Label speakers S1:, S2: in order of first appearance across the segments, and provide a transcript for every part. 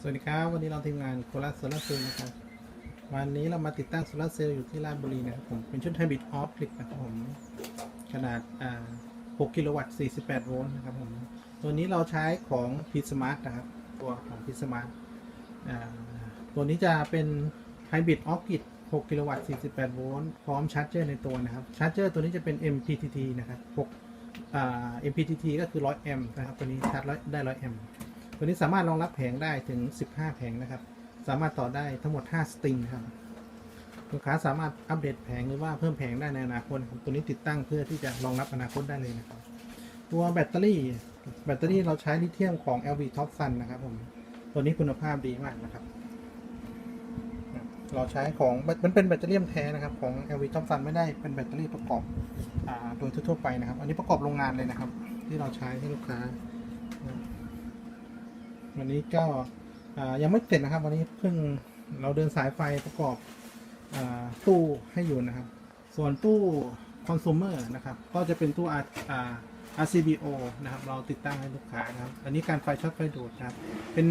S1: สวัสดีครับ วันนี้เราทีมงานโคราชโซลาร์เซลล์นะครับ วันนี้เรามาติดตั้งโซลาร์เซลล์อยู่ที่ราชบุรีนะครับผม เป็นชุดไฮบริดออฟลิกนะครับผม ขนาดอ่า6กิโลวัตต์ 48 โวลต์นะครับผม ตัวนี้เราใช้ของพีสมาร์ทนะครับ ตัวของพีสมาร์ทตัวนี้จะเป็นไฮบริดออฟลิก6กิโลวัตต์ 48 โวลต์ พร้อมชาร์จเจอร์ในตัวนะครับ ชาร์จเจอร์ตัวนี้จะเป็น MPPT นะครับ6อ่า MPPT ก็คือ 100 แอมป์นะครับ ตัวนี้ชาร์จได้ 100 แอมป์ ตัวนี้สามารถรองรับแผงได้ถึง 15 แผงนะครับ สามารถต่อได้ทั้งหมด 5 สตริงครับลูกค้าสามารถอัปเดตแผงหรือว่าเพิ่มแผงได้ในอนาคตครับตัวนี้ติดตั้งเพื่อที่จะรองรับอนาคตได้เลยนะครับ ตัวแบตเตอรี่ แบตเตอรี่เราใช้ลิเธียมของ LV Top Sun นะครับผมตัวนี้คุณภาพดีมากนะครับ เราใช้ของมันเป็นแบตเตอรี่แท้นะครับของ LV Top Sun ไม่ได้เป็นแบตเตอรี่ประกอบอโดยทั่วๆไปนะครับ อันนี้ประกอบโรงงานเลยนะครับ ที่เราใช้ให้ลูกค้า วันนี้ก็ยังไม่เสร็จนะครับ วันนี้เพิ่งเราเดินสายไฟประกอบอตู้ให้อยู่นะครับ ส่วนตู้คอน sumer นะครับ ก็จะเป็นตู้ R อ่า RCBO นะครับ เราติดตั้งให้ลูกค้านะครับ อันนี้การไฟช็อตไฟดูดนะครับ เป็น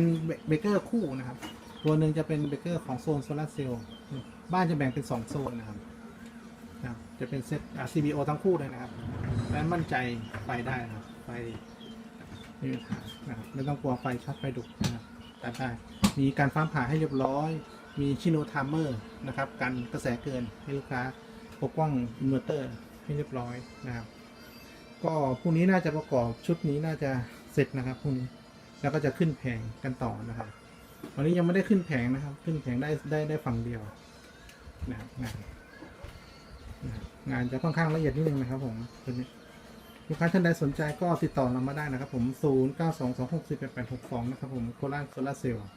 S1: เบเกอร์คู่นะครับ ตัวหนึ่งจะเป็นเบเกอร์ของโซนโซลาร์เซลล์บ้านจะแบ่งเป็น 2 โซนนะครับนะจะเป็นเซต RCBO ทั้งคู่เลยนะครับและมั่นใจไฟได้นะครับไฟ ไม่มีปัญหานะครับไม่ต้องกลัวไฟช็อตไฟดุนะครับตัดได้ มีการฟ้าผ่าให้เรียบร้อย มีชิโนไทม์เมอร์นะครับกันกระแสเกินให้ลูกค้าปกป้องอินเวอร์เตอร์ให้เรียบร้อยนะครับ ก็พรุ่งนี้น่าจะประกอบชุดนี้น่าจะเสร็จนะครับพรุ่งนี้แล้วก็จะขึ้นแผงกันต่อนะครับวันนี้ยังไม่ได้ขึ้นแผงนะครับ ขึ้นแผงได้ได้ได้ฝั่งเดียวนะครับงานงานจะค่อนข้างละเอียดนิดนึงนะครับผมตัวนี้ ลูกค้าท่านใดสนใจก็ติดต่อเรามาได้นะครับผม 0 9 2 2 6 4 8 8 6 2 นะครับผมโคราชโซลาเซลล์